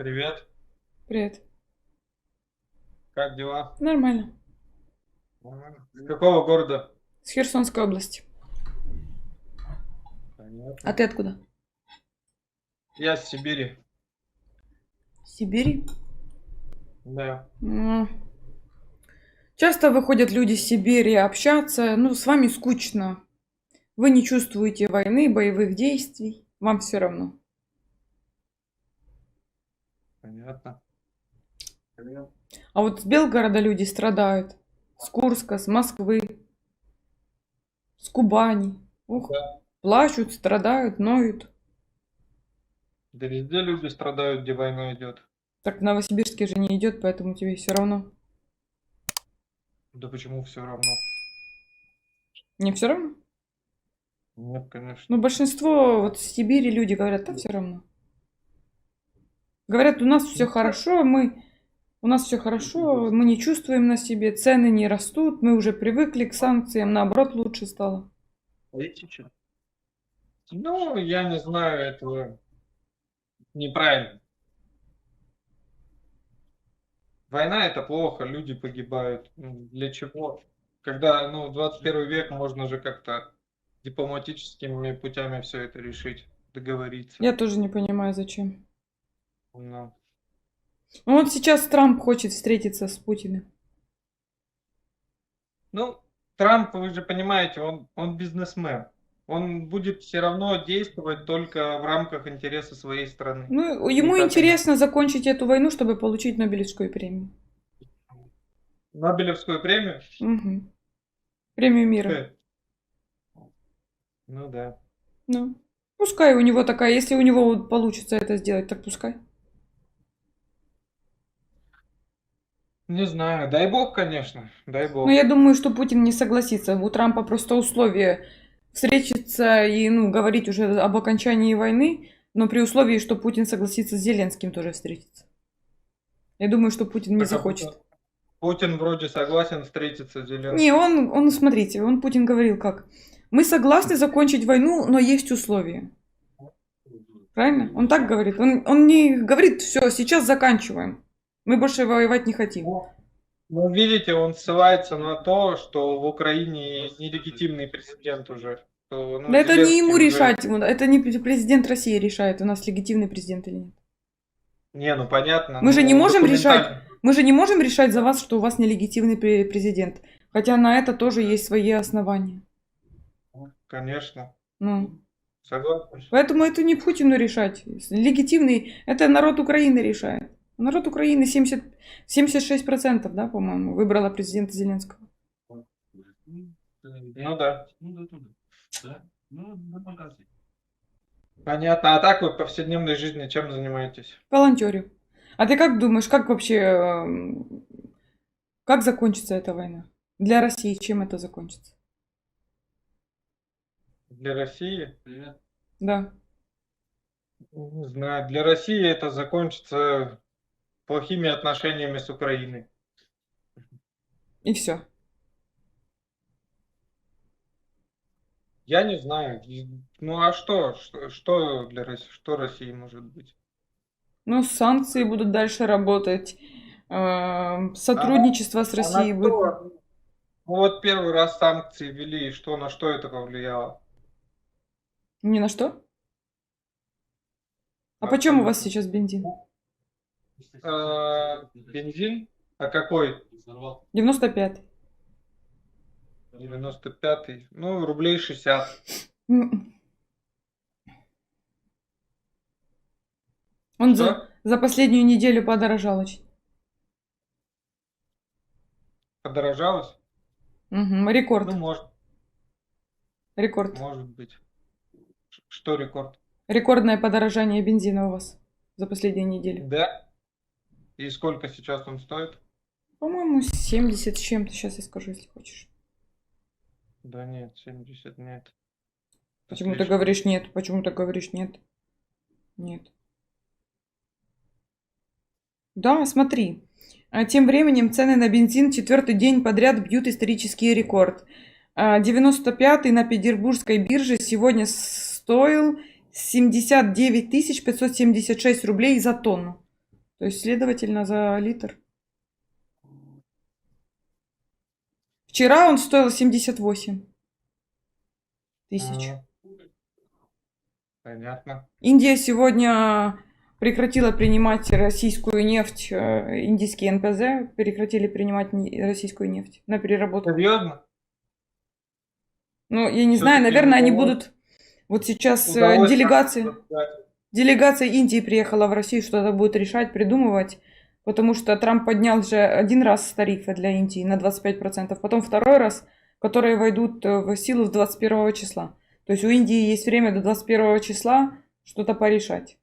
Привет. Привет. Как дела? Нормально. С какого города? С Херсонской области. Понятно. А ты откуда? Я с Сибири. Сибири. Да. М. Часто выходят люди с Сибири общаться. Ну, с вами скучно. Вы не чувствуете войны, боевых действий. Вам все равно. Понятно. А вот с Белгорода люди страдают. С Курска, с Москвы, с Кубани. Ух, Да. плачут, страдают, ноют. Да везде люди страдают, где война идет. Так в Новосибирске же не идет, поэтому тебе все равно. Да почему все равно? Не все равно? Нет, конечно. Ну, большинство вот в Сибири люди говорят, да все равно. Говорят, у нас все хорошо, мы... У нас все хорошо, мы не чувствуем на себе, цены не растут, мы уже привыкли к санкциям, наоборот, лучше стало. Ну, я не знаю этого. Неправильно. Война это плохо, люди погибают. Для чего? Когда, ну, 21 век можно же как-то дипломатическими путями все это решить, договориться. Я тоже не понимаю, зачем. Ну, вот сейчас Трамп хочет встретиться с Путиным. Ну, Трамп, вы же понимаете, он, он бизнесмен. Он будет все равно действовать только в рамках интереса своей страны. Ну, ему Никак интересно закончить эту войну, чтобы получить Нобелевскую премию. Нобелевскую премию? Мгм. Премию мира. Э. Ну да. Ну, пускай у него такая, если у него получится это сделать, так пускай. Не знаю. Дай бог, конечно. Дай бог. Ну, я думаю, что Путин не согласится. У Трампа просто условие встретиться и, ну, говорить уже об окончании войны, но при условии, что Путин согласится с Зеленским тоже встретиться. Я думаю, что Путин не Так, а захочет. Путин- Путин вроде согласен встретиться с Зеленским. Не, он, он, смотрите, он, Путин говорил как? Мы согласны закончить войну, но есть условия. Правильно? Он так говорит. Он, он не говорит, все, сейчас заканчиваем. Мы больше воевать не хотим. Ну, видите, он ссылается на то, что в Украине нелегитимный президент уже. Что, ну, Да это не ему уже- решать. Это не президент России решает, у нас легитимный президент или нет. Не, ну понятно. Мы же ну, не можем документально. Мы же не можем решать за вас, что у вас нелегитимный пре- президент. Хотя на это тоже есть свои основания. Конечно. Ну, Согласен. поэтому это не Путину решать. Легитимный, это народ Украины решает. Народ Украины 70, 76%, да, по-моему, выбрала президента Зеленского. Ну да. Ну да. Да? Ну, показе. Понятно. А так вы в повседневной жизни чем занимаетесь? Волонтерю. А ты как думаешь, как вообще, эм, как закончится эта война? Для России чем это закончится? Для России? Привет. Да. Не знаю. Для России это закончится плохими отношениями с Украиной. И все. Я не знаю. Ну а что? Что, что для России? Что России может быть? Ну, санкции будут дальше работать. эм, Сотрудничество с А Россией на будет. что? Ну вот первый раз санкции ввели, и что, на что это повлияло? Ни на что? А А почем у вас сейчас бензин? Э, бензин? А какой? Взорвал. 95. 95-й. Ну, рублей 60. М. Он за, Что? за последнюю неделю подорожал очень. Подорожалось? Мгм, Рекорд. Ну, может, Рекорд. может быть. Что рекорд? Рекордное подорожание бензина у вас за последнюю неделю. Да? И сколько сейчас он стоит? По-моему, 70 с чем-то. Сейчас я скажу, если хочешь. Да нет, 70 нет. Почему ты говоришь нет? Почему ты говоришь нет? Нет. Да, смотри. А Тем временем цены на бензин четвертый день подряд бьют исторический рекорд. А, 95-й на Петербургской бирже сегодня стоил 79 576 рублей за тонну. То есть, следовательно, за литр. Вчера он стоил 78 тысяч. Ага. Понятно. Индия сегодня прекратила принимать российскую нефть, э, индийские НПЗ прекратили принимать российскую нефть на переработку. Серьезно? Ну, я не Всё-таки знаю, наверное, они будут... Вот сейчас э, Удалось делегация, Индии приехала в Россию, что-то будет решать, придумывать, потому что Трамп поднял же один раз тарифы для Индии на 25%, потом второй раз, которые войдут э, в силу с 21 числа. То есть у Индии есть время до 21 числа что-то порешать.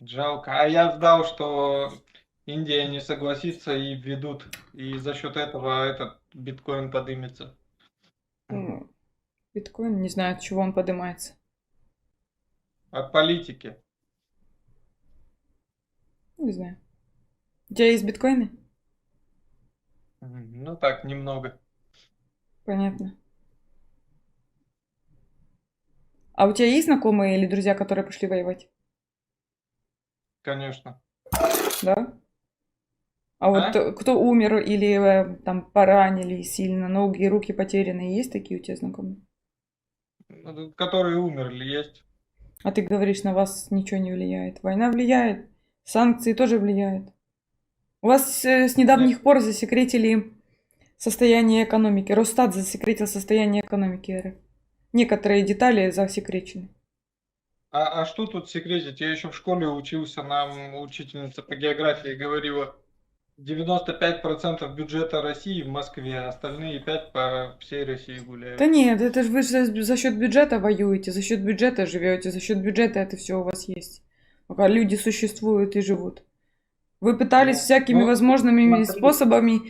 Жалко. А я ждал, что Индия не согласится и введут. И за счет этого этот биткоин подымется. Ну, Биткоин, не знаю, от чего он поднимается. От политики. Не знаю. У тебя есть биткоины? Ну так, немного. Понятно. А у тебя есть знакомые или друзья, которые пошли воевать? Конечно. Да? А вот э, кто умер или э, там поранили сильно, ноги и руки потеряны, есть такие у тебя знакомые? Ну, Которые умерли, есть. А ты говоришь, на вас ничего не влияет. Война влияет, санкции тоже влияют. У вас э, с недавних пор засекретили состояние экономики. Росстат засекретил состояние экономики РФ. Некоторые детали засекречены. А, а что тут секретить? Я еще в школе учился, нам учительница по географии говорила, 95% бюджета России в Москве, остальные 5 по всей России гуляют. Да нет, это же вы за, счет бюджета воюете, за счет бюджета живете, за счет бюджета это все у вас есть. Пока люди существуют и живут. Вы пытались Ну, всякими ну, возможными смотри. способами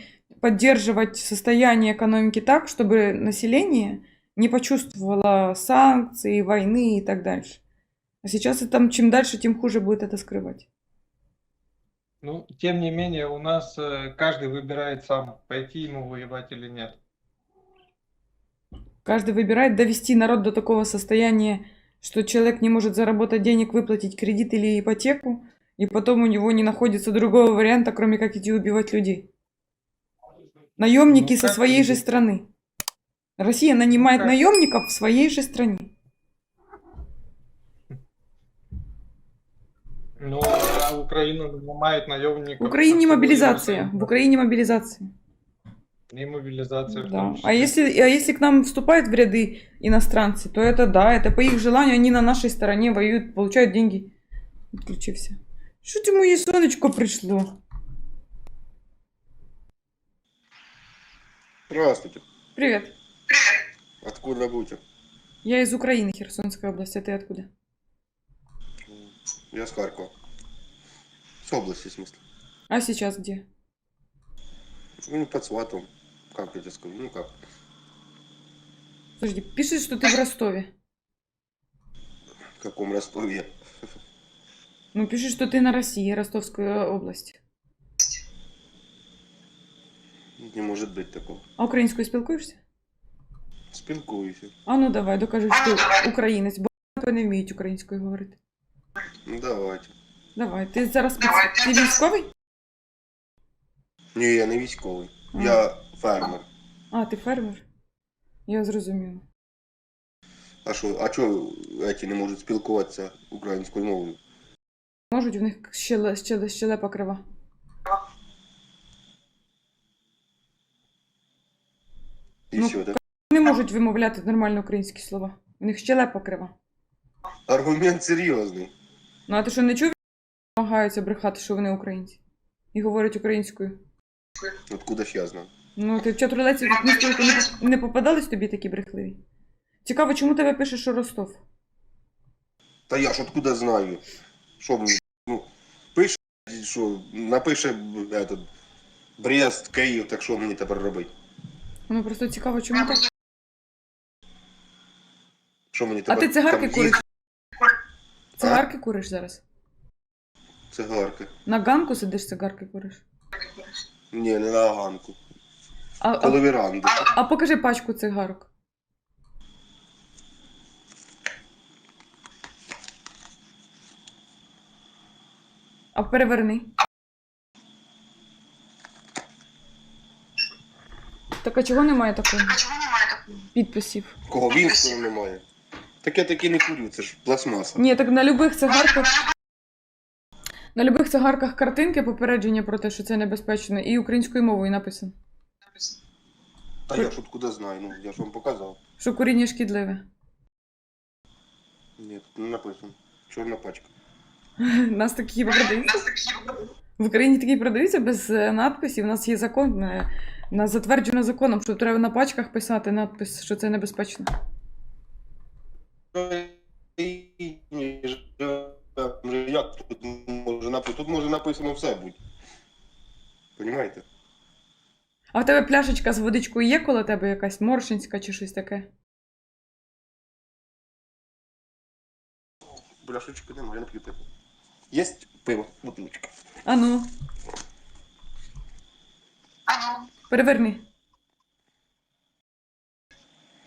поддерживать состояние экономики так, чтобы население не почувствовало санкции, войны и так дальше. А сейчас там чем дальше, тем хуже будет это скрывать. Ну, тем не менее, у нас э, каждый выбирает сам, пойти ему воевать или нет. Каждый выбирает довести народ до такого состояния, что человек не может заработать денег, выплатить кредит или ипотеку, и потом у него не находится другого варианта, кроме как идти убивать людей. Наемники Ну, со своей же страны. Россия нанимает как? наемников в своей же стране. Ну, а Украина нанимает наемников. В мобилизация. воевать. В Украине мобилизация. И мобилизация. Да. А если, а если к нам вступают в ряды иностранцы, то это да, это по их желанию, они на нашей стороне воюют, получают деньги. Отключився. Що ти моє сонечко прийшло? Здравствуйте. Привет. Откуда будете? Я из Украины, Херсонская область. А ты откуда? Я с Харькова. С области, в смысле. А сейчас где? Ну, под Сватом. Как я тебе скажу? Ну, как? Подожди, пишет, что ты в Ростове. В каком Ростове? Ну, пишет, что ты на России, Ростовская область. Не может быть такого. А українською спілкуєшся? Спілкуюся. А ну давай, докажи, що ти українець, бо багато не вміють українською говорити. Ну, давайте. Давай, ти зараз спец- ти військовий? Ні, я не військовий. А. Я фермер. А, ти фермер? Я зрозуміла. А що, а чого ці не можуть спілкуватися українською мовою? Можуть, в них щеле, щеле, щелепа крива. І Ну, все, так? Не можуть вимовляти нормально українські слова. В них щелепа крива. Аргумент серйозний. Ну а ти що не чув? Намагаються брехати, що вони українці. І говорять українською. Откуда ж я знаю? Ну, ти в чатрулеці не, не, попадались тобі такі брехливі? Цікаво, чому тебе пише, що Ростов? Та я ж откуда знаю? Що мені, ну, пише, що напише этот, Брест, Київ, так що мені тепер робити? Ну просто цікаво, чому так. Що мені А тепер? ти цигарки там куриш? Цигарки куриш зараз? Цигарки. На ганку сидиш, цигарки куриш? Ні, не на ганку. А, а, віранди. а покажи пачку цигарок. А переверни. Так а чого немає такого? Підписів. Кого Вінстона немає. Так я таки не курю, це ж пластмаса. Ні, так на любих цигарках. На любих цигарках картинки попередження про те, що це небезпечно, і українською мовою написано, Та я ж откуда знаю, ну я ж вам показав. що куріння шкідливе. Ні, тут не написано. Чорна пачка. Нас такі продаються. В Україні такі продаються без е, надписів. У нас є закон. е, У нас затверджено законом, що треба на пачках писати надпис, що це небезпечно. А в тебе пляшечка з водичкою є коло тебе якась моршинська чи щось таке? Бляшечки немає, я не п'ю пиво. Є пиво, бутилочка. Ану. Переверни.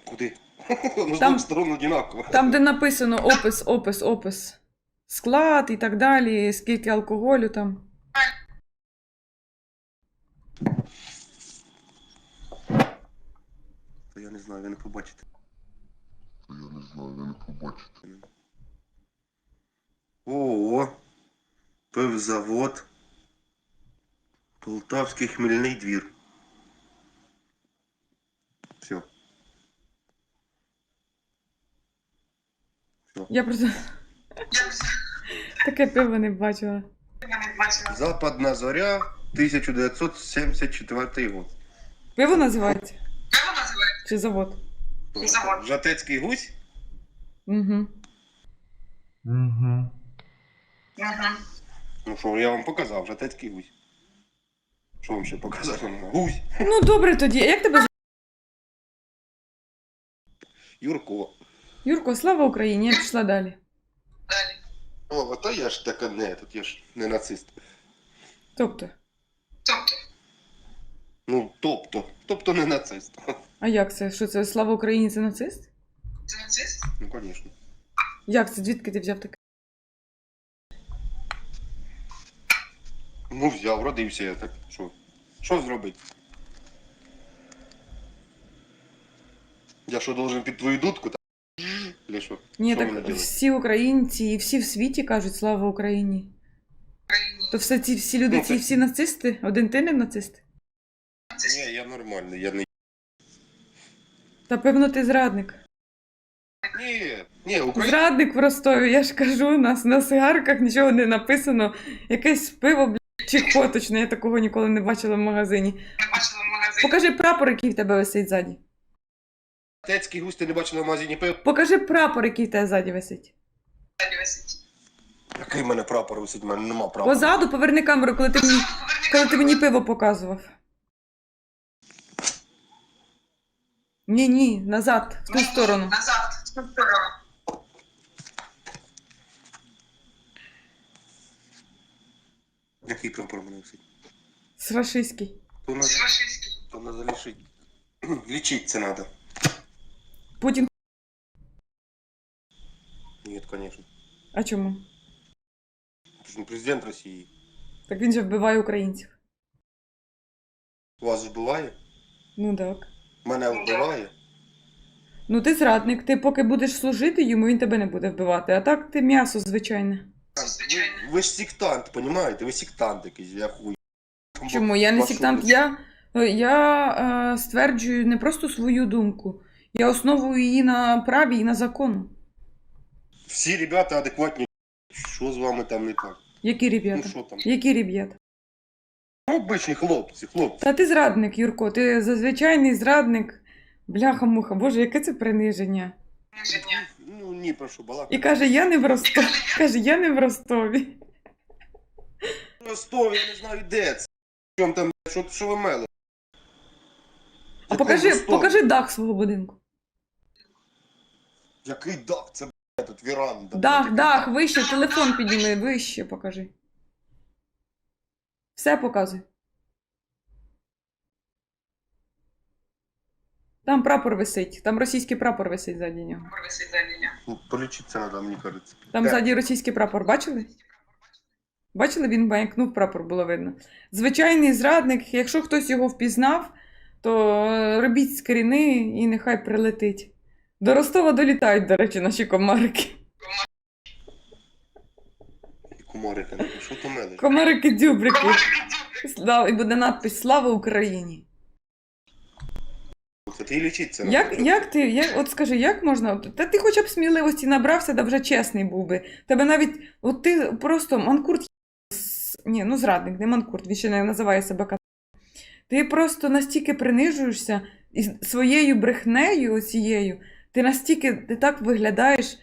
Куди? Ну, Там- одинаково. Там, де написано опис, опис, опис. Склад і так далі, скільки алкоголю там. Та я не знаю, ви не побачите. Я не знаю, ви не побачите. О, пивзавод. Полтавський хмельний двір. Все. Я просто таке пиво не бачила. Западна зоря, 1974 год. Пиво називається? Чи завод? Жатецький гусь? Угу. Угу. Ну що, я вам показав, жатецький гусь. Що вам ще показати? Гусь. Ну добре тоді. А як тебе? Юрко. Юрко, слава Україні, я пішла далі. О, та я ж така не, тут я ж не нацист. Тобто, Ну, тобто, тобто не нацист. а як це? Що це слава Україні це нацист? Це нацист? Ну, звісно. Як це? Звідки ти взяв таке? Ну, взяв, родився я так. Що? Що зробити? Я що, должен під твою дудку? Так? Или що? Ні, Що так всі українці і всі в світі кажуть слава Україні. То все ці всі люди, Ну, ці всі нацисти? Один ти не нацист? Ні, я нормальний, я не. Та певно ти зрадник. Ні, ні, Україна. Зрадник в Ростові, я ж кажу, у нас на сигарках нічого не написано. Якесь пиво, блядь, чехоточне, я такого ніколи не бачила в магазині. Покажи прапор, який в тебе висить ззаді. Тецький гусь ти не бачила в магазині пив. Покажи прапор, який в тебе ззаді висить. Який в мене прапор висить? У мене нема прапора. Позаду поверни камеру, коли ти мені, коли ти мені пиво показував. Ні, ні, назад, в ту сторону. Який прапор у мене висить? З рашистський. То надо, то надо лишить. Лічить це надо. Путін. Ні, звісно. А чому? Ти ж не президент Росії. Так він же вбиває українців. Вас ж вбиває? Ну так. Мене вбиває? Ну ти зрадник, ти поки будеш служити йому, він тебе не буде вбивати. А так ти м'ясо звичайне. Ви, ви ж сектант, понімаєте? Ви сектант якийсь, я хуй. Чому? Я не Вашу сектант. Я, я е, стверджую не просто свою думку. Я основую її на праві і на закону. Всі ребята адекватні. Що з вами там не так? Які Ну що там? Які ребята? Обичні хлопці, хлопці. Та ти зрадник, Юрко, ти зазвичайний зрадник. Бляха-муха, боже, яке це приниження. Ну, ні, про що балакати. І каже, я не в Ростові. Каже, я не в Ростові. Ростов, я не знаю, де це. Чом там, що, що ви мели? А покажи, Ростов? покажи дах свого будинку. Який дах? Це б**, тут віранда. Дах, дах, вище, телефон підніми, вище покажи. Все показуй. Там прапор висить, там російський прапор висить ззаді нього. Ну, Полічитися треба, мені кажеться. Там ззаді російський прапор, бачили? Бачили, він маякнув прапор, було видно. Звичайний зрадник, якщо хтось його впізнав, то робіть скріни і нехай прилетить. До Ростова долітають, до речі, наші комарики. Ну, що то мелиш? Комарики дюбрики. Слава- І буде надпис Слава Україні. Це ти і лічиться. Як, як ти, як, от скажи, як можна? Та ти хоча б сміливості набрався, да вже чесний був би. Тебе навіть, от ти просто манкурт. Ні, ну зрадник, не манкурт, він ще не називає себе кат. Ти просто настільки принижуєшся і своєю брехнею оцією, ти настільки ти так виглядаєш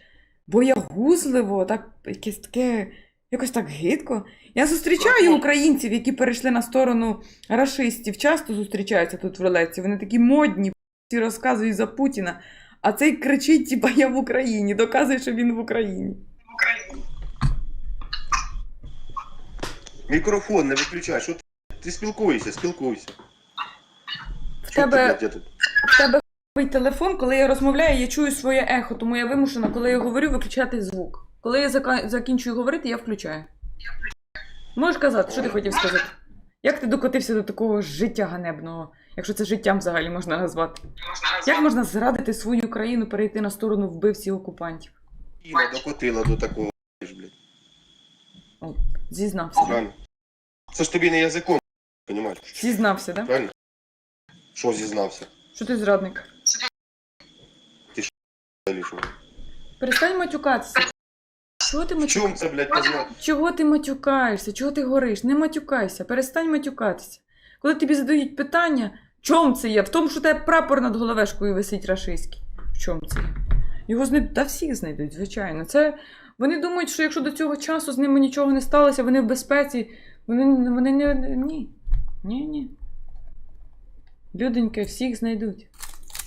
боягузливо, так якесь таке, якось так гидко. Я зустрічаю українців, які перейшли на сторону рашистів, часто зустрічаються тут в рулетці. Вони такі модні, всі розказують за Путіна, а цей кричить, типа я в Україні, доказує, що він в Україні. Мікрофон не виключай, що ти? Ти спілкуйся, спілкуйся. В Що ти, тебе, блядь, я тут? в тебе хуй телефон, коли я розмовляю, я чую своє ехо, тому я вимушена, коли я говорю, виключати звук. Коли я зака- закінчую говорити, я включаю. Можеш казати, що ти хотів сказати? Як ти докотився до такого життя ганебного, якщо це життям взагалі можна назвати? Як можна зрадити свою країну, перейти на сторону вбивців окупантів? Іна докотила до такого, блядь. Зізнався. Правильно? Це ж тобі не язиком, понімаєш? Зізнався, да? Правильно? Що зізнався? Що ти зрадник? Взагалі, що? Перестань матюкатися. Чого ти матюкаєшся? чому це, блядь? Чого ти матюкаєшся? Чого ти гориш? Не матюкайся, перестань матюкатися. Коли тобі задають питання, в чому це є? В тому, що тебе прапор над головешкою висить рашистський. В чому це є? Його знайдуть, та всіх знайдуть, звичайно. Це вони думають, що якщо до цього часу з ними нічого не сталося, вони в безпеці. Вони, вони не. Ні. Ні, ні. Люденьки, всіх знайдуть.